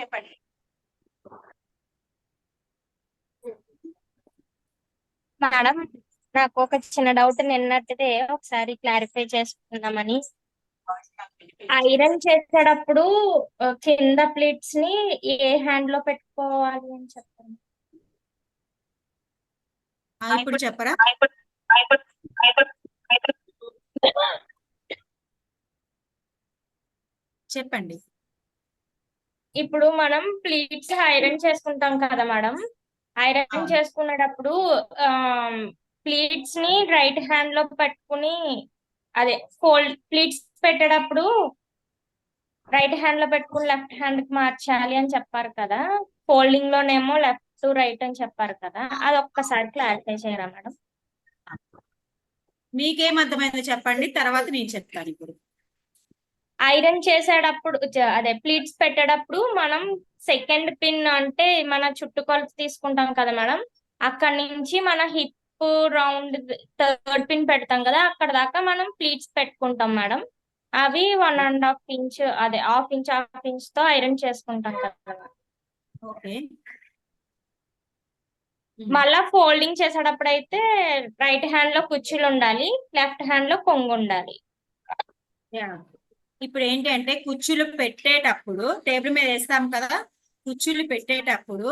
చెప్పండి. మేడం నాకు ఒక చిన్న డౌట్ నిన్నటిదే ఒకసారి క్లారిఫై చేసుకుందామని. ఐరన్ చేసేటప్పుడు కింద ప్లేట్స్ని ఏ హ్యాండ్లో పెట్టుకోవాలి అని చెప్పండి. ఆ, ఇప్పుడు చెప్పరా? చెప్పండి. ఇప్పుడు మనం ప్లీట్స్ ఐరన్ చేసుకుంటాం కదా మేడం. ఐరన్. చేసుకునేటప్పుడు ప్లీట్స్ని రైట్ హ్యాండ్లో పెట్టుకుని అదే ఫోల్డ్ ప్లీట్స్ పెట్టేటప్పుడు రైట్ హ్యాండ్లో పెట్టుకుని లెఫ్ట్ హ్యాండ్కి మార్చాలి అని చెప్పారు కదా. ఫోల్డింగ్ లోనేమో లెఫ్ట్ టు రైట్ అని చెప్పారు కదా. అది ఒక్కసారి క్లారిఫై చేయరా మేడం? మీకేం అర్థమైందో చెప్పండి. తర్వాత నేను చెప్తాను ఇప్పుడు. ఐరన్ చేసేటప్పుడు అదే ప్లీట్స్ పెట్టేటప్పుడు మనం సెకండ్ పిన్ అంటే మన చుట్టుకొలత తీసుకుంటాం కదా మేడం. అక్కడ నుంచి మన హిప్ రౌండ్ థర్డ్ పిన్ పెడతాం కదా అక్కడ దాకా మనం ప్లీట్స్ పెట్టుకుంటాం మేడం. అవి వన్ అండ్ హాఫ్ ఇంచ్ అదే హాఫ్ ఇంచ్ హాఫ్ ఇంచ్తో ఐరన్ చేసుకుంటాం కదా ఓకే. మళ్ళా ఫోల్డింగ్ చేసేటప్పుడు అయితే రైట్ హ్యాండ్లో కుర్చీలు ఉండాలి లెఫ్ట్ హ్యాండ్లో కొంగు ఉండాలి. ఇప్పుడు ఏంటి అంటే కుర్చీలు పెట్టేటప్పుడు టేబుల్ మీద వేస్తాం కదా కుర్చీలు పెట్టేటప్పుడు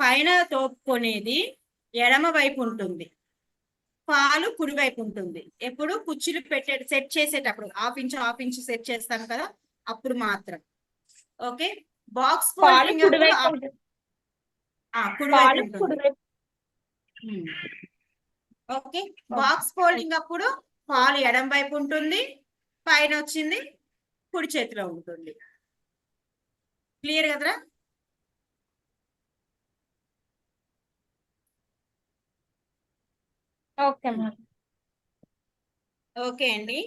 పైన తోపుకునేది ఎడమ వైపు ఉంటుంది. పాలు కుడి వైపు ఉంటుంది. ఎప్పుడు కుర్చీలు పెట్టే సెట్ చేసేటప్పుడు half inch half inch set చేస్తాం కదా అప్పుడు మాత్రం. Okay? Box. Okay? Box folding అప్పుడు పాలు ఎడం వైపు ఉంటుంది పైన వచ్చింది కుడి చేతిలో ఉంటుంది క్లియర్ కదరా? ఓకే ఓకే అండి.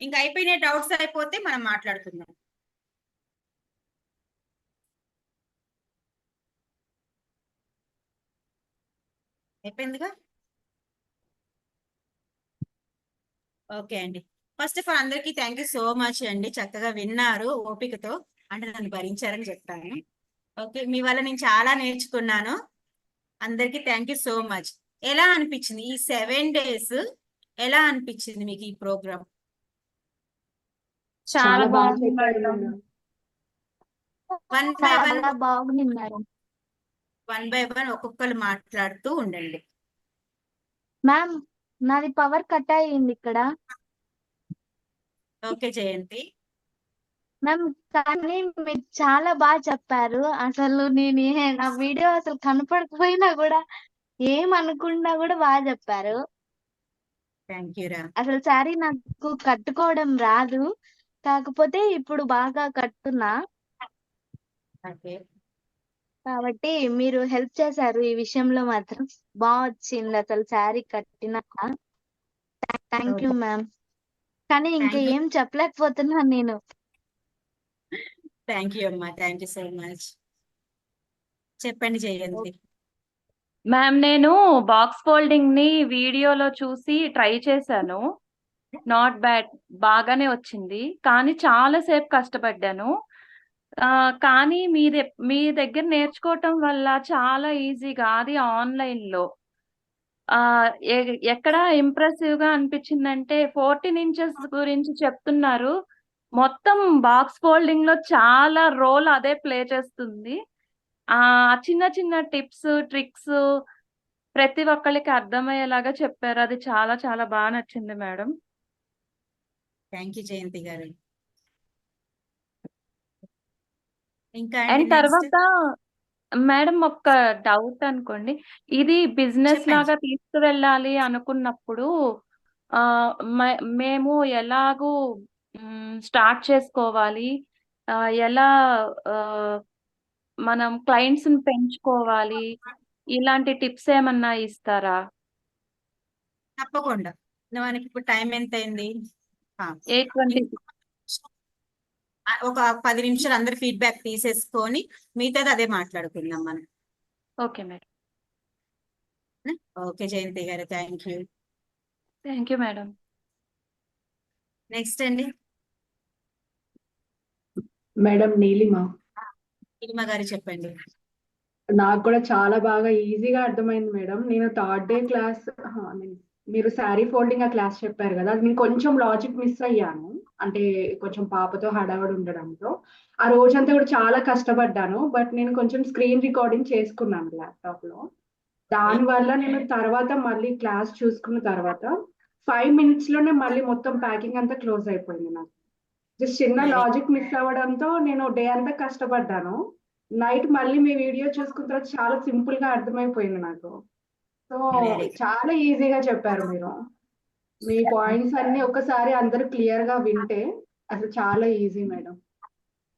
ఇంకా అయిపోయిన డౌట్స్ అయిపోతే మనం మాట్లాడుకుందాం. అయిపోయిందిగా? ఓకే అండి. ఫస్ట్ ఆఫ్ ఆల్ అందరికీ థ్యాంక్ యూ సో మచ్ అండి. చక్కగా విన్నారు ఓపికతో. అంటే నన్ను భరించారని చెప్తాను ఓకే మీ వల్ల నేను చాలా నేర్చుకున్నాను. అందరికీ థ్యాంక్ యూ సో మచ్. ఎలా అనిపించింది? ఈ సెవెన్ డేస్ ఎలా అనిపించింది మీకు ఈ ప్రోగ్రామ్? చాలా బాగుంది. వన్ బై వన్ బాగుంది వన్ బై వన్ ఒక్కొక్కరు మాట్లాడుతూ ఉండండి. మ్యామ్ నాది పవర్ కట్ అయ్యింది ఇక్కడ. ఓకే జయంతి. మ్యామ్ కానీ మీరు చాలా బాగా చెప్పారు. అసలు నేను నా వీడియో అసలు కనపడకపోయినా కూడా ఏం అనుకున్నా కూడా బాగా చెప్పారు. థ్యాంక్ యూ రా. అసలు శారీ నాకు కట్టుకోవడం రాదు. కాకపోతే ఇప్పుడు బాగా కట్టున్నా. ఓకే. కాబట్టి మీరు హెల్ప్ చేశారు ఈ విషయంలో మాత్రం. బాగా వచ్చింది అసలు శారీ కట్టినాక థ్యాంక్ యూ మ్యామ్. కానీ ఇంకా. ఏం చెప్పలేకపోతున్నాను నేను. థ్యాంక్ యూ అమ్మా. థ్యాంక్ యూ సో మచ్ చెప్పండి జయంతి. మ్యామ్ నేను బాక్స్ ఫోల్డింగ్ని వీడియోలో చూసి ట్రై చేశాను. నాట్ బ్యాడ్ బాగానే వచ్చింది. కానీ చాలా సేపు కష్టపడ్డాను. ఆ, కానీ మీ దె- మీ దగ్గర నేర్చుకోవటం వల్ల చాలా ఈజీగా అది ఆన్లైన్లో. ఆ ఎక్కడ ఇంప్రెసివ్గా అనిపించిందంటే ఫోర్టీన్ ఇంచెస్ గురించి చెప్తున్నారు. మొత్తం బాక్స్ ఫోల్డింగ్లో చాలా రోల్ అదే ప్లే చేస్తుంది. ఆ చిన్న చిన్న టిప్స్ ట్రిక్స్ ప్రతి ఒక్కరికి అర్థమయ్యేలాగా చెప్పారు. అది చాలా చాలా బాగా నచ్చింది మేడం. థ్యాంక్ యూ జయంతి గారు. ఇంకా అండ్ తర్వాత మేడం ఒక డౌట్ అనుకోండి. ఇది బిజినెస్ చెప్పండి. లాగా తీసుకువెళ్ళాలి అనుకున్నప్పుడు మ- మేము ఎలాగూ స్టార్ట్ చేసుకోవాలి. ఎలా మనం క్లయింట్స్ని పెంచుకోవాలి. ఇలాంటి టిప్స్ ఏమన్నా ఇస్తారా? తప్పకుండా. మనకి ఇప్పుడు టైం ఎంత అయింది ఆ, ఎయిట్ ట్వంటీ ఆ, ఒక పది నిమిషాలు అందరి ఫీడ్బ్యాక్ తీసేసుకొని మిగతాది అదే మాట్లాడుకుందాం మనం. Okay madam. ఓకే జయంతి గారు thank you. Thank you madam. Next అండి. మేడం నీలిమ. నీలిమ గారు చెప్పండి. నాకు కూడా చాలా బాగా ఈజీగా అర్థమైంది మేడం. నేను థర్డ్ డే క్లాస్ మీరు శారీ ఫోల్డింగ్ ఆ క్లాస్ చెప్పారు కదా అది నేను కొంచెం లాజిక్ మిస్ అయ్యాను. అంటే కొంచెం పాపతో హడావడి ఉండడంతో. ఆ రోజంతా కూడా చాలా కష్టపడ్డాను. బట్ నేను కొంచెం స్క్రీన్ రికార్డింగ్ చేసుకున్నాను ల్యాప్టాప్లో దానివల్ల నేను తర్వాత మళ్ళీ క్లాస్ చూసుకున్న తర్వాత ఫైవ్ మినిట్స్లోనే మళ్ళీ మొత్తం ప్యాకింగ్ అంతా క్లోజ్ అయిపోయింది నాకు. జస్ట్ చిన్న లాజిక్ మిస్ అవ్వడంతో నేను డే అంతా కష్టపడ్డాను. నైట్ మళ్ళీ మీ వీడియో చూసుకున్న తర్వాత చాలా సింపుల్గా అర్థమైపోయింది నాకు. సో. చాలా ఈజీగా చెప్పారు మీరు. మీ పాయింట్స్ అన్ని ఒకసారి అందరూ క్లియర్గా వింటే అసలు చాలా ఈజీ మేడం.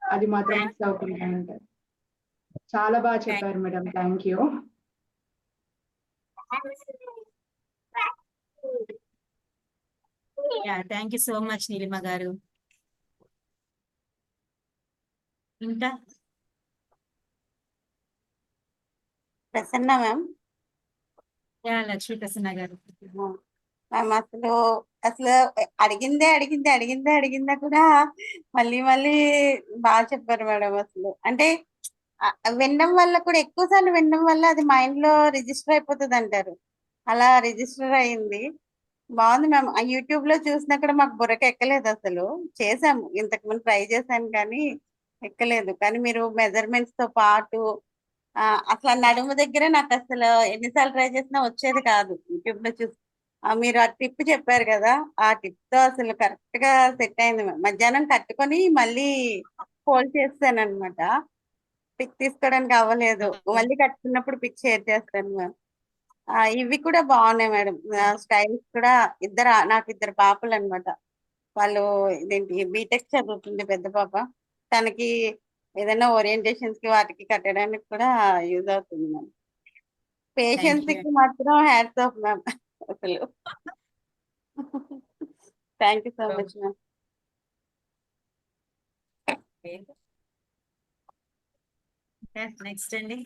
అది మాత్రం మిస్ అవ్వకుండా ఉంటారు చాలా బాగా చెప్పారు madam. Thank you. Yeah thank you so much Neelima గారు. ఇంకా? ప్రసన్న మ్యామ్. యా లక్ష్మీ ప్రసన్న గారు. మేము అసలు అసలు అడిగిందే అడిగిందే అడిగిందే అడిగిందా కూడా మళ్ళీ మళ్ళీ బాగా చెప్పారు మేడం అసలు. అంటే వినడం వల్ల కూడా ఎక్కువ సార్లు వినడం వల్ల అది మైండ్లో రిజిస్టర్ అయిపోతుంది అంటారు అలా రిజిస్టర్ అయింది. బాగుంది మ్యామ్. ఆ యూట్యూబ్లో చూసినా కూడా మాకు బుర్రకి ఎక్కలేదు అసలు. చేసాము ఇంతకు ముందు ట్రై చేశాను కానీ ఎక్కలేదు. కానీ మీరు మెజర్మెంట్స్తో పాటు అసలు నడుము దగ్గర నాకు అసలు ఎన్నిసార్లు ట్రై చేసినా వచ్చేది కాదు. యూట్యూబ్లో చూసి మీరు ఆ టిప్ చెప్పారు కదా ఆ టిప్తో అసలు కరెక్ట్గా సెట్ అయింది. మధ్యాహ్నం కట్టుకొని మళ్ళీ ఫోల్డ్ చేస్తాను అనమాట పిక్ తీసుకోవడానికి అవ్వలేదు. మళ్ళీ కట్టుకున్నప్పుడు పిక్ షేర్ చేస్తాను మ్యామ్. ఆ, ఇవి కూడా బాగున్నాయి మేడం. స్టైల్స్ కూడా ఇద్దరు నాకు ఇద్దరు పాపలు అన్నమాట. వాళ్ళు ఇదేంటి బీటెక్ చదువుతుంది పెద్ద పాప. తనకి ఏదైనా ఓరియంటేషన్స్కి వాటికి కట్టడానికి కూడా యూజ్ అవుతుంది మ్యామ్. పేషెన్స్. కి మాత్రం హ్యాట్స్ ఆఫ్ మ్యామ్. అసలు. Thank you so. Much ma'am next అండి.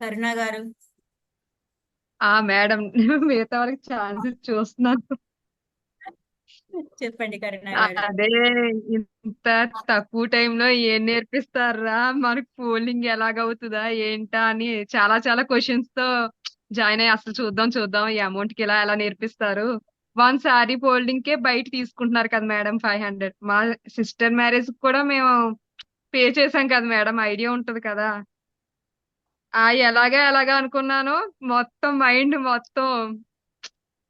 కరుణ గారు. ఆ మేడం మిగతా వాళ్ళకి ఛాన్సెస్ చూస్తున్నాను. చెప్పండి అదే ఇంత తక్కువ టైంలో ఏం నేర్పిస్తారా? మనకు ఫోల్డింగ్ ఎలాగవుతుందా? ఏంటా అని చాలా చాలా క్వశ్చన్స్తో జాయిన్ అయ్యి అసలు చూద్దాం చూద్దాం ఈ అమౌంట్కి ఇలా ఎలా నేర్పిస్తారు. వన్ సారీ ఫోల్డింగ్ కే బయట తీసుకుంటున్నారు కదా మేడం ఫైవ్ హండ్రెడ్. మా సిస్టర్ మ్యారేజ్ కూడా మేము పే చేసాం కదా మేడం ఐడియా ఉంటది కదా. ఆ ఎలాగా ఎలాగా అనుకున్నాను మొత్తం మైండ్ మొత్తం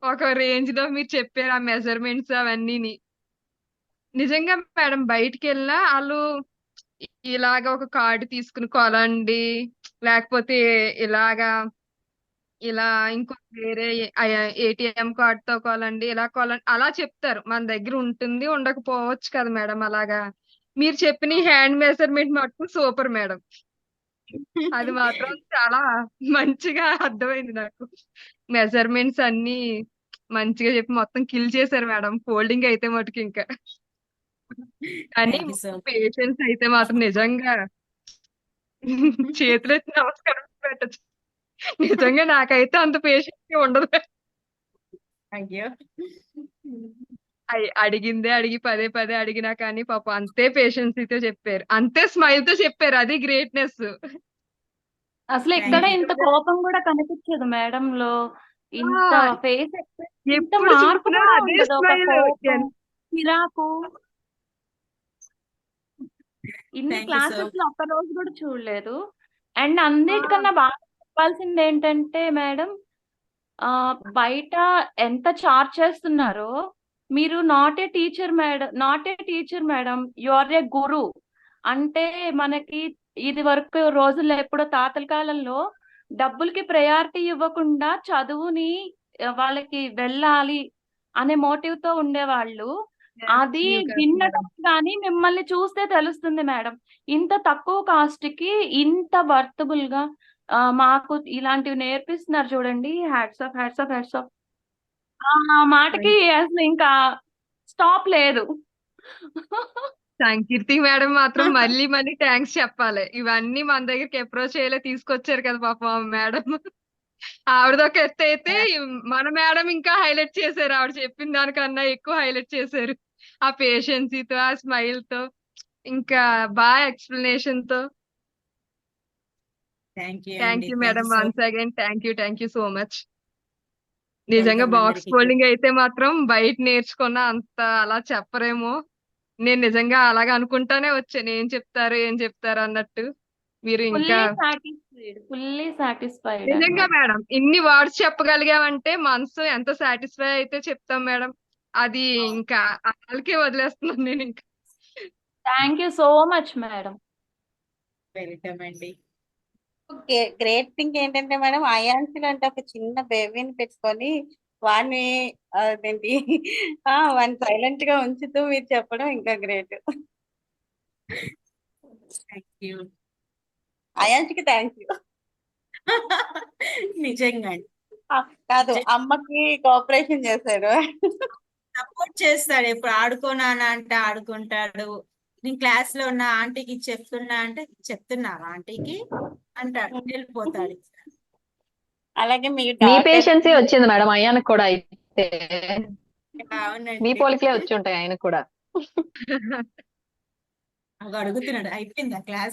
ఒక రేంజ్లో మీరు చెప్పారు ఆ మెజర్మెంట్స్ అవన్నీని. నిజంగా మేడం బయటికి వెళ్ళినా వాళ్ళు ఇలాగ ఒక కార్డు తీసుకుని కొలండి లేకపోతే ఇలాగా ఇలా ఇంకో వేరే ఏటీఎం కార్డుతో కొలండి ఇలా కొలండి అలా చెప్తారు. మన దగ్గర ఉంటుంది ఉండకపోవచ్చు కదా మేడం అలాగా. మీరు చెప్పిన హ్యాండ్ మెజర్మెంట్ మటుకు సూపర్ మేడం. అది మాత్రం చాలా మంచిగా అర్థమైంది నాకు. మెజర్మెంట్స్ అన్ని మంచిగా చెప్పి మొత్తం కిల్ చేశారు మేడం. ఫోల్డింగ్ అయితే మటుకు ఇంకా. కానీ పేషెన్స్ అయితే మాత్రం నిజంగా చేతులు నమస్కారం పెట్టచ్చు. నిజంగా నాకైతే అంత పేషెన్స్ ఉండదు. అడిగిందే అడిగి పదే పదే అడిగినా కానీ పాపం అంతే పేషెన్స్తో చెప్పారు. అంతే స్మైల్తో చెప్పారు. అది గ్రేట్నెస్ అసలు ఎక్కడ. ఇంత కోపం కూడా కనిపించదు మేడం లో ఇంత ఫేస్ ఇంత ఎప్పుడు మార్పు చిరాకు. ఇన్ని క్లాసెస్. లో ఒక్క రోజు కూడా చూడలేదు. అండ్ అన్నిటికన్నా బాగా చెప్పాల్సింది ఏంటంటే మేడం ఆ బయట ఎంత చార్జ్ చేస్తున్నారో మీరు not a teacher madam not a teacher madam you are a guru అంటే మనకి ఇది వరకు రోజుల్లో ఎప్పుడో తాతల కాలంలో డబ్బులకి ప్రయారిటీ ఇవ్వకుండా చదువుని వాళ్ళకి వెళ్ళాలి అనే మోటివ్తో ఉండేవాళ్ళు అది విన్నటం కానీ మిమ్మల్ని చూస్తే తెలుస్తుంది మేడం. ఇంత తక్కువ కాస్ట్కి ఇంత వర్తబుల్గా మాకు ఇలాంటివి నేర్పిస్తున్నారు చూడండి. Hats off hats off hats off. ఆ మాటకి అసలు ఇంకా స్టాప్ లేదు. సంకీర్తి మేడం మాత్రం మళ్ళీ మళ్ళీ థ్యాంక్స్ చెప్పాలి. ఇవన్నీ మన దగ్గరికి అప్రోచ్ చేయలే తీసుకొచ్చారు కదా పాపం మేడం. ఆవిడదొక ఎత్తు అయితే మన మేడం ఇంకా హైలైట్ చేశారు. ఆవిడ చెప్పిన దానికన్నా ఎక్కువ హైలైట్ చేశారు. ఆ పేషెన్సీతో ఆ స్మైల్తో ఇంకా బాగా ఎక్స్ప్లెనేషన్తో. Thank you madam once again thank you thank you so much నిజంగా బాక్స్ ఫోల్డింగ్ అయితే మాత్రం బయట నేర్చుకున్న అంత అలా చెప్పరేమో. నేను నిజంగా అలాగ అనుకుంటానే వచ్చాను ఏం చెప్తారు ఏం చెప్తారు అన్నట్టు. మీరు ఫుల్లీ ఇంకా సాటిస్ఫైడ్ ఫుల్లీ సాటిస్ఫైడ్ నిజంగా మేడం ఇన్ని వర్డ్స్ చెప్పగలిగామంటే మనసు ఎంత సాటిస్ఫై అయితే చెప్తాం మేడం. అది ఇంకా వాళ్ళకే వదిలేస్తున్నాను నేను ఇంకా. Thank you so much madam. Welcome అండి. గ్రేట్ థింగ్ ఏంటంటే మేడం అయాన్సీలో అంటే ఒక చిన్న బేబీని పెట్టుకొని వాడిని అదేంటి? ఆ, వాడిని సైలెంట్గా ఉంచుతూ మీరు చెప్పడం ఇంకా గ్రేట్. అయాన్సికి థ్యాంక్ యూ నిజంగా కాదు అమ్మకి కోఆపరేషన్ చేశాడు. సపోర్ట్ చేస్తాడు. ఎప్పుడు ఆడుకోనానా అంటే ఆడుకుంటాడు. నేను క్లాస్లో ఉన్న ఆంటీకి చెప్తున్నా అంటే చెప్తున్నావా ఆంటీకి అంటాడు. వెళ్ళిపోతాడు. అలాగే మీ పేషెన్సీ వచ్చింది మేడం అయ్యానికి కూడా అయితే. మీ పోలికలే వచ్చి ఉంటాయి ఆయనకు కూడా. అడుగుతున్నాడు అయిపోయిందా క్లాస్?